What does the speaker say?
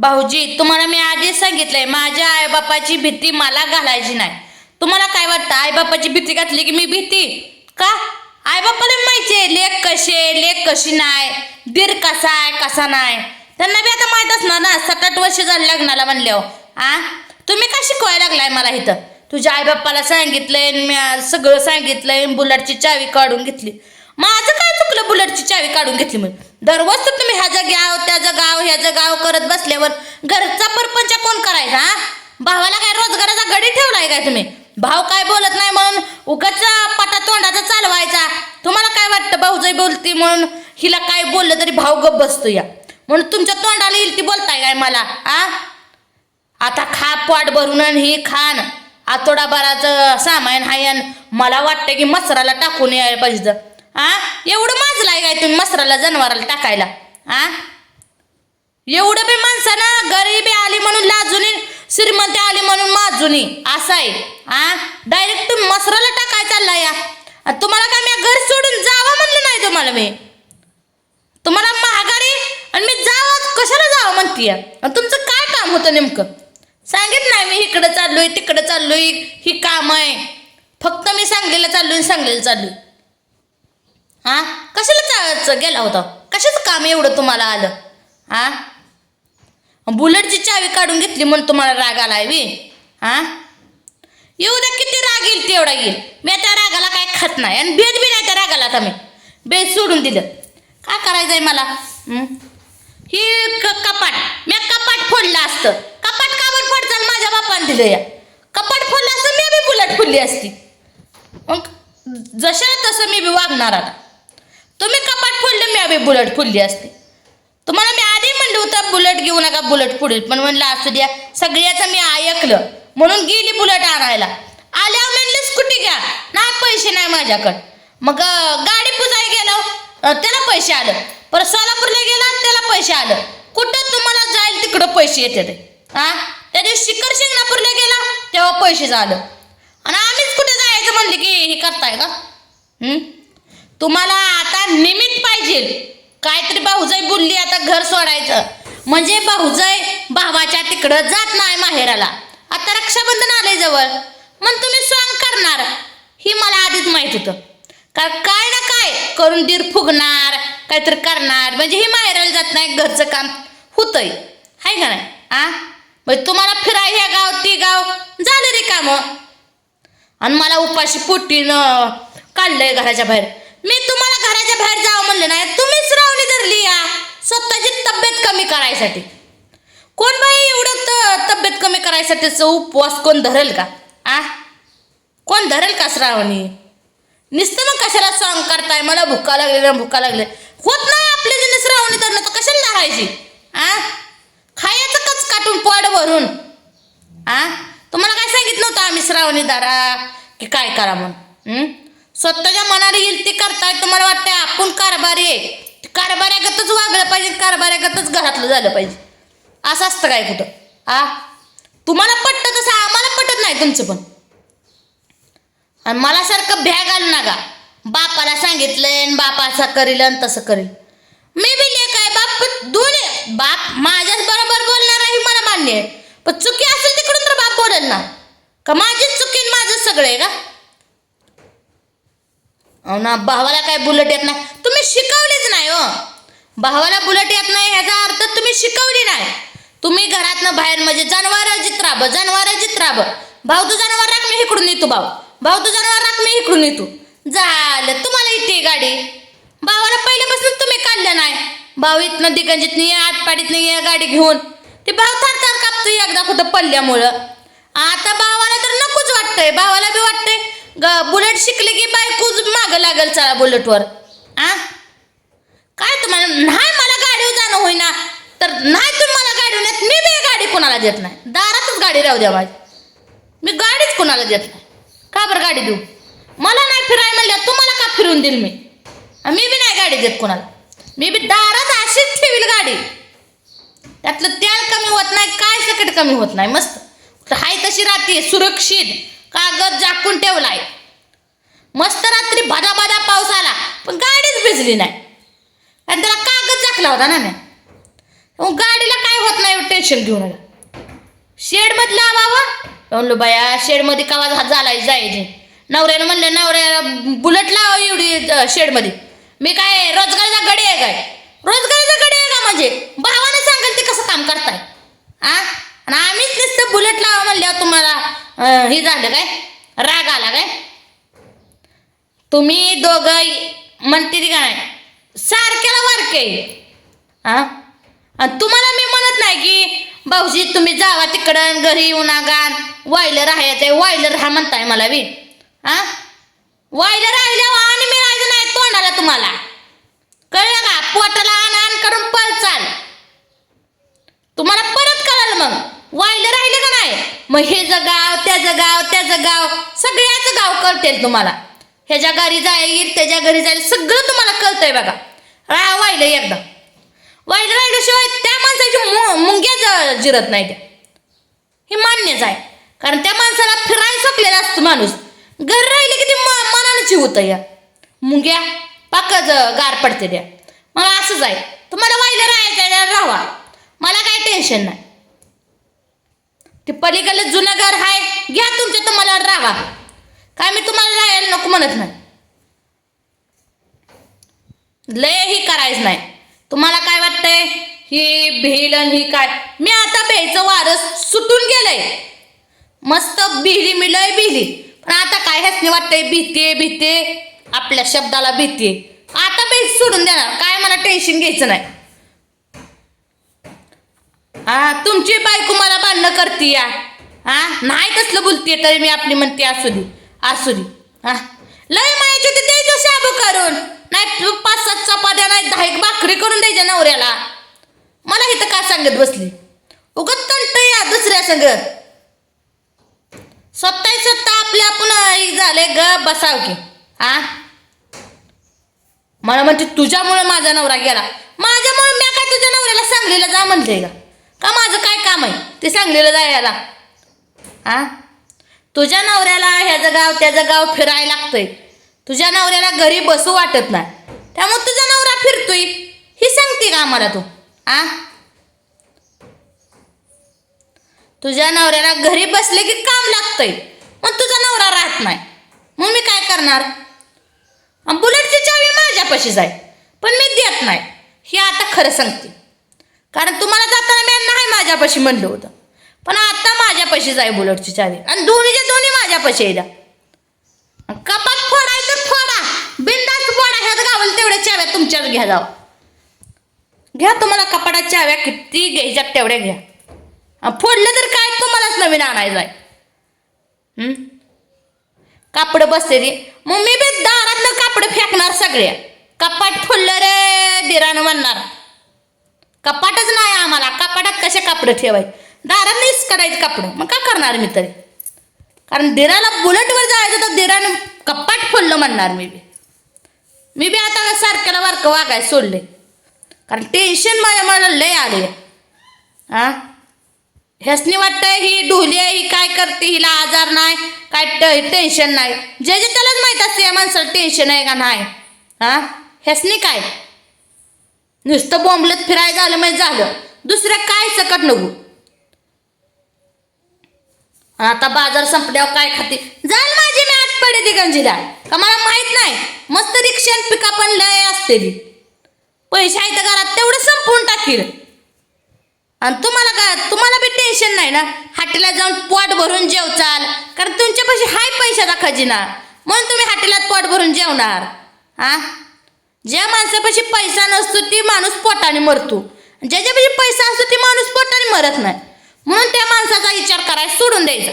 भाऊजी तुम्हाला मी आधीच सांगितलंय माझ्या आईबापाची भीती मला घालायची नाही. तुम्हाला काय वाटतं? आईबापाची भीती घातली की मी भीती? का? आईबापाला माहिती आहे लेख कसे लेख कशी नाही दीर कसा आहे कसा नाही. त्यांना बी आता माहीत असणार ना सात आठ वर्ष झाली लग्नाला म्हणल्यावर. आ? तुम्ही का शिकवायला लागलाय मला इथं? तुझ्या आईबापाला सांगितलंय मी सगळं सांगितलंय बुलेटची चावी काढून घेतली. माझं काय चुकलं बुलेटची चावी काढून घेतली मग दररोज तर तुम्ही ह्याचं गाव त्याचं गाव ह्याचं गाव करत बसल्यावर घरचा परपंच कोण करायचा हा? भावाला काय रोजगाराचा गडी ठेवलाय काय तुम्ही? भाव काय बोलत नाही म्हणून उगाच पटा तोंडाचा चालवायचा. तुम्हाला काय वाटतं भाऊजाई बोलती म्हणून? हिला काय बोललं तरी भाव गप बसतो या. म्हणून तुमच्या तोंडाला येईल ती बोलताय काय मला आ आता खा पाट भरून आणि ही खान बराच सामान हायन मला वाटतं की मसराला टाकून यायला पाहिजे. आ? एवढं माजलाय काय तुम्ही मसराला जनावराला टाकायला? आ? एवढं बी माणसानं गरिबी आली म्हणून लाजुनी श्रीमंती आली म्हणून माजुनी असं आहे. आ? डायरेक्ट तुम्ही मसराला टाकाय चालला या. तुम्हाला काय मी घर सोडून जावं म्हणलं नाही तुम्हाला मी? तुम्हाला महागारी आणि मी जावं कशाला जावं म्हणते तुमचं काय काम होतं नेमकं? सांगित नाही मी इकडं चाललोय तिकडं चाललोय ही काम आहे. फक्त मी सांगलीला चाललोय सांगलीला चाललोय. हा? कशाला गेला होता? कशाचं काम एवढं तुम्हाला आलं? हा? बुलेटची चावी काढून घेतली म्हणून तुम्हाला राग आला आहे हा? येऊ द्या किती राग येईल तेवढा येईल. मी त्या रागाला काय खात नाही आणि बेद बी नाही त्या रागाला आता मी. बेद सोडून दिलं. काय करायचं आहे मला? ही? क- कपाट. मी कपाट फोडलं असतं. कपाट काबर फोडचाल माझ्या बापाने दिलं या. कपाट फोडलं असतं मी बी बुलेट फोडली असती. मग जशा तसं मी बी वागणार आता. तुम्ही कपाट फोडलं मी बी बुलट फोडली असते. तुम्हाला मी आधी म्हणलं होतं बुलट घेऊ नका बुलट फुडेल. पण म्हणलं असू द्या सगळ्याचं मी ऐकलं. म्हणून गेली बुलट आणायला. आल्यावर म्हणलं स्कूटी घ्या? नाही पैसे नाही माझ्याकडं. मग गाडी पुजाय गेलो. त्याला पैसे आलं. परत सोलापूरला गेला त्याला पैसे आलं. कुठं तुम्हाला जाईल तिकडं पैसे येते ते हा त्या दिवशी शिखर शिंगणापूरला गेला तेव्हा पैसे झालं. आणि आम्हीच कुठे जायचं म्हणले की हे करताय का? तुम्हाला आता निमित्त पाहिजे. काहीतरी भाऊजाई बोलली आता घर सोडायचं. म्हणजे भाऊजाई भावाच्या तिकडं जात नाही माहेराला. आता रक्षाबंधन आले जवळ. मग तुम्ही सॉंग करणार. ही मला आधीच माहीत होतं. कारण काय ना काय करून दीर फुगणार काहीतरी करणार. म्हणजे ही माहेराला जात नाही घरचं काम होतंय. हाय का नाही? आ? म्हणजे तुम्हाला फिराय ह्या गाव ती गाव झालं रे कामं. आणि मला उपाशी पोटीनं काढलंय घराच्या बाहेर. मी तुम्हाला घराच्या बाहेर जावं म्हणलं नाही. तुम्हीच रावणी धरली या. स्वतःची तब्येत कमी करायसाठी. कोण बाई एवढं त तब्येत कमी करायसाठीच उपवास कोण धरेल का? आ? कोण धरेल का श्रावणी? निसतं मग कशाला सॉंग करताय? मला भुका लागले ना भुका लागले. होत नाही आपली जण श्रावणी धरणं तर कशाला धरायची? आ? खायचं कच काटून पोड भरून. आ? तुम्हाला काय सांगितलं होतं आम्ही श्रावणी दारा की काय करा म्हणून? स्वतःच्या मनाला येईल ते करताय तुम्हाला वाटतंय? आपण कारभारी आहे. कारभाऱ्यागतच वागलं पाहिजे कारभाऱ्यागतच घरातलं झालं पाहिजे. असं असतं काय कुठं? आ? तुम्हाला पटतं तसं आम्हाला पटत नाही तुमचं पण. आणि मला सारखं भ्या घालू का बापाला सांगितलंय आणि बाप असं करील आणि तसं करील. मी बी काय बाप दोन्ही बाप माझ्याच बरोबर बोलणार आहे मला मान्य आहे. पण चुकी असेल तिकडून तर बाप बोलेल ना. का माझीच चुकी माझंच सगळं आहे का? हो ना भावाला काय बुलेट येत नाही? तुम्ही शिकवलीच नाही हो. भावाला बुलेट येत नाही ह्याचा अर्थ तुम्ही शिकवली नाही. तुम्ही घरातनं बाहेर म्हणजे जनावर जित्राब जनावर जित्राब. भाऊ तू जनावर राख मी इकडून येतो भाऊ. भाऊ तू जनावर राख मी इकडून येतो झालं तुम्हाला येते गाडी. भावाला पहिल्यापासून तुम्ही काढलं नाही. भाऊ इथनं दिगंजित नाही आटपाडीत नाही गाडी घेऊन. ते भाव थार थार कापतो एकदा कुठं पडल्यामुळं. आता भावाला तर नकोच वाटतंय भावाला बी वाटतंय. बुलेट शिकले की बायकोच मागं लागल चला बुलेटवर. आ? काय तुम्हाला नाही मला गाडीवर जाणं होईना. तर नाही तुम्हाला गाडीवर नेत मी बी गाडी कोणाला देत नाही. दारातच गाडी राहू द्या माझी मी गाडीच कोणाला देत नाही. का बरं गाडी देऊ? मला नाही फिराय म्हणलं तुम्हाला का फिरून देईल मी? मी बी नाही गाडी देत कोणाला. मी बी दारात अशीच ठेवील गाडी. त्यातलं तेल कमी होत नाही काय सकट कमी होत नाही मस्त. हाय तशी राहते सुरक्षित. कागद झाकून ठेवलाय. मस्त रात्री भदा भदा पाऊस आला पण गाडीच भिजली नाही. आणि त्याला कागद झाकला होता ना मी. मग गाडीला काय होत नाही टेन्शन घेऊ नका शेडमधला बाबा म्हणलो बाया शेडमध्ये कवा झालाय जायचे. नवऱ्यानं म्हणलं नवऱ्याला बुलेट लावा एवढी शेडमध्ये. मी काय रोजगाराचा गडी आहे काय? रोजगाराचा गडी आहे का म्हणजे? भावानं सांगेल ते कसं काम करताय. आ आणि आम्हीच नुसतं बुलेट लावा म्हणल्यावर तुम्हाला अं, हे झालं काय? राग आला काय? तुम्ही दोघं म्हणते ती का नाही? सारख्याला वारके. हां तुम्हाला मी म्हणत नाही की भाऊजी तुम्ही जावा तिकडं घरी येऊ नका. वायलं राहायचं वायलं राहा म्हणताय मला बी. हां वायलं राहिल्यावर आणि मी राहायचं नाही तोंडाला तुम्हाला. कळलं का? पोटाला आण आण करून पळ चाल. तुम्हाला परत कळाल मग. वायलं राहिलं का नाही? मग हे गाव त्याचं गाव त्याचं गाव सगळ्याचं गाव कळते तुम्हाला. ह्याच्या घरी जाईल त्याच्या घरी जाईल सगळं तुम्हाला कळतंय बघा. रा वाहिलं एकदा. वाहिलं राहिल्याशिवाय त्या माणसाची मु मुंग्या जिरत नाही त्या. हे मान्यच आहे. कारण त्या माणसाला फिरायला सकलेला असतो माणूस. घर राहिले की ते म- मनानं चिवतं या. मुंग्या पाकच गार पडते त्या. मला असंच आहे. तुम्हाला वाहिलं राहायचं आहे, राहावा. मला काय टेन्शन नाही. ते पलीकडलं जुनं घर आहे घ्या तुमच्या तुम्हाला राहा काय मी तुम्हाला राहायला नको म्हणत नाही. लयही करायचं नाही. तुम्हाला काय वाटतंय? ही भेल आणि ही काय? मी आता भेचं वारस सुटून गेलंय. मस्त भिली मी लय भिली. पण आता काय ह्याच वाटतंय? भीते भीते आपल्या शब्दाला भीते आता बेल सोडून देणार. काय मला टेन्शन घ्यायचं नाही. हा तुमची बायको मला भांडणं करते या हा नाही कसलं बोलते तरी मी आपली म्हणते असू दे असू दे. हा लय मायाची होती द्यायचं शाबू करून. नाही पाच सात चपात्या नाही दहा एक भाकरी करून द्यायच्या नवऱ्याला. मला इथं का सांगत बसली? उगत तंट या दुसऱ्या संग. स्वतः स्वतः आपले आपण झाले ग बसाव की. हा मला म्हणते तुझ्यामुळं माझा नवरा गेला. माझ्यामुळे मी काय तुझ्या नवऱ्याला सांगलीला जा म्हणते का? का माझं काय काम आहे? ते सांगलीला जायला. हा तुझ्या नवऱ्याला ह्याचं गाव त्याचं गाव फिरायला लागतंय. तुझ्या नवऱ्याला घरी बसू वाटत नाही. त्यामुळे तुझा नवरा फिरतोय. ही सांगते का आम्हाला तू? आ? तुझ्या नवऱ्याला घरी बसले की काम लागतंय. मग तुझा नवरा राहत नाही. मग मी काय करणार? बुलेटची चावी माझ्यापाशीच आहे. पण मी देत नाही. हे आता खरं सांगते. कारण तुम्हाला जाताना मी नाही माझ्यापाशी म्हणलं होतं. पण आता माझ्यापाशीच आहे बुलेटची चावी. आणि दोन्हीच्या दोन्ही माझ्यापाशी येईल कपात फोडायचं फोडा. बिंदास फोडा. ह्यात गावल तेवढ्या चाव्या तुमच्याच घ्या जाव. घ्या तुम्हाला कपाटाच्या चाव्या. किती घ्यायच्यात तेवढ्या घ्या. फोडलं तर काय तुम्हालाच नवीन आणायचं आहे कापड बसते ती. मग मी बी दारातनं कापड फेकणार सगळ्या. कपाट फुललं रे दिरानं म्हणणार. कपाटच नाही आम्हाला. कपाटात कसे कापडं ठेवाय? दारात नाहीच करायचं कपडं. मग का करणार मी तरी? कारण दिराला बुलेटवर जायचं तर दिरानं कपाट फोडलं म्हणणार मी बी. मी बी आता सारख्याला वारकं वागाय सोडले. कारण टेन्शन माझ्या मला लय आले. हा? ह्यासनी वाटतंय ही ढोली आहे ही काय करते हिला आजार नाही काय टेन्शन नाही. जे जे त्यालाच माहीत असते या माणसाला टेन्शन आहे का नाही? हा? ह्यासनी काय? नुसतं बोंबलत फिरायला झालं म्हणजे झालं. दुसरं काय सकट नको आता बाजार संपल्यावर काय खाते? जाल माझी मी आत पडे ती गंजीला. का मला माहीत नाही. मस्त रिक्षा पिका पण लय असते ती. पैसे आहेत घरात तेवढं संपवून टाकील. आणि तुम्हाला का तुम्हाला बी टेन्शन नाही ना? हाटेला जाऊन पोट भरून जेवचाल. कारण तुमच्यापाशी हाय पैशाचा खजिना. म्हणून तुम्ही हाटेलात पोट भरून जेवणार. हा ज्या माणसापाशी पैसा नसतो ती माणूस पोटाने मरतो. ज्याच्यापाशी पैसा असतो ती माणूस पोटाने मरत नाही. म्हणून त्या माणसाचा विचार करायला सोडून द्यायचा.